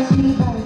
Shiva.